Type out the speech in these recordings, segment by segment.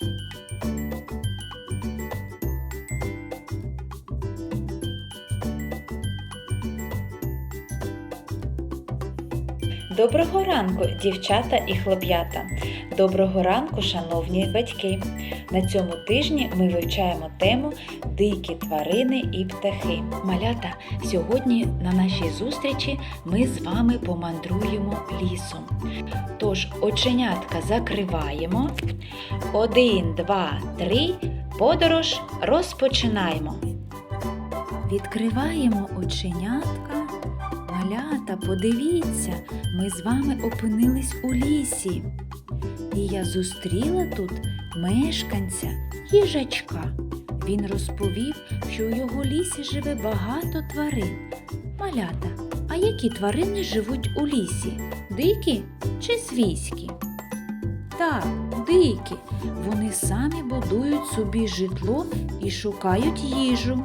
you Доброго ранку, дівчата і хлоп'ята. Доброго ранку, шановні батьки. На цьому тижні ми вивчаємо тему Дикі тварини і птахи. Малята, сьогодні на нашій зустрічі ми з вами помандруємо лісом. Тож оченятка закриваємо. Один, два, три. Подорож розпочинаємо. Відкриваємо оченятка. Малята, подивіться, ми з вами опинились у лісі. І я зустріла тут мешканця їжачка. Він розповів, що у його лісі живе багато тварин. Малята, а які тварини живуть у лісі? Дикі чи свійські? Так, дикі. Вони самі будують собі житло і шукають їжу.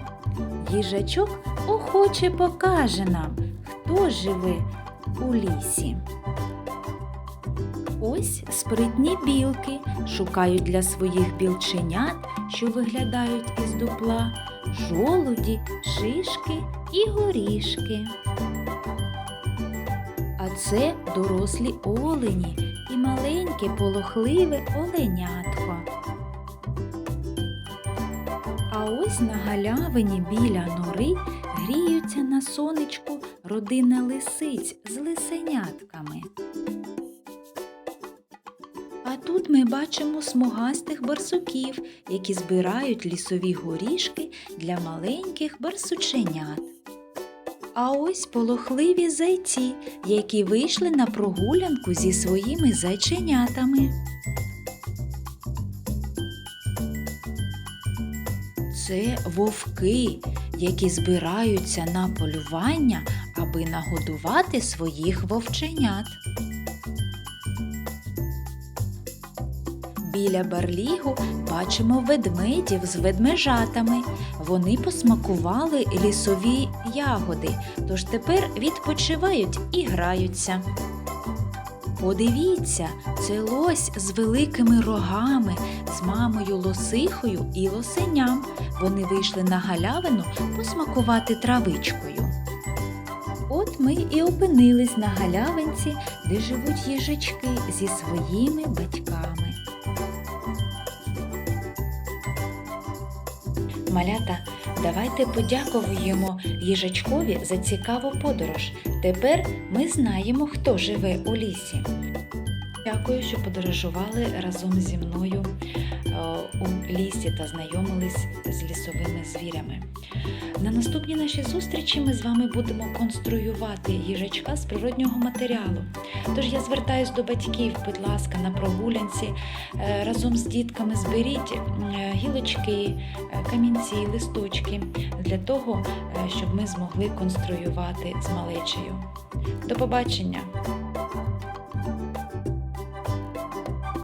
Їжачок охоче покаже нам, хто живе у лісі. Ось спритні білки шукають для своїх білченят, що виглядають із дупла, жолуді, шишки і горішки. А це дорослі олені і маленьке полохливе оленятко. А ось на галявині біля нори гріються на сонечку родина лисиць з лисенятками. А тут ми бачимо смугастих барсуків, які збирають лісові горішки для маленьких барсученят. А ось полохливі зайці, які вийшли на прогулянку зі своїми зайченятами. Це вовки, які збираються на полювання, аби нагодувати своїх вовченят. Біля барлігу бачимо ведмедів з ведмежатами. Вони посмакували лісові ягоди, тож тепер відпочивають і граються. Подивіться, це лось з великими рогами, з мамою лосихою і лосеням. Вони вийшли на галявину посмакувати травичкою. От ми і опинились на галявинці, де живуть їжачки зі своїми батьками. Малята, давайте подякуємо їжачкові за цікаву подорож. Тепер ми знаємо, хто живе у лісі. Дякую, що подорожували разом зі мною е, у лісі та знайомились з лісовими звірями. На наступній нашій зустрічі ми з вами будемо конструювати їжачка з природнього матеріалу. Тож я звертаюсь до батьків, будь ласка, на прогулянці е, разом з дітками зберіть е, гілочки, камінці, листочки для того, щоб ми змогли конструювати з малечею. До побачення!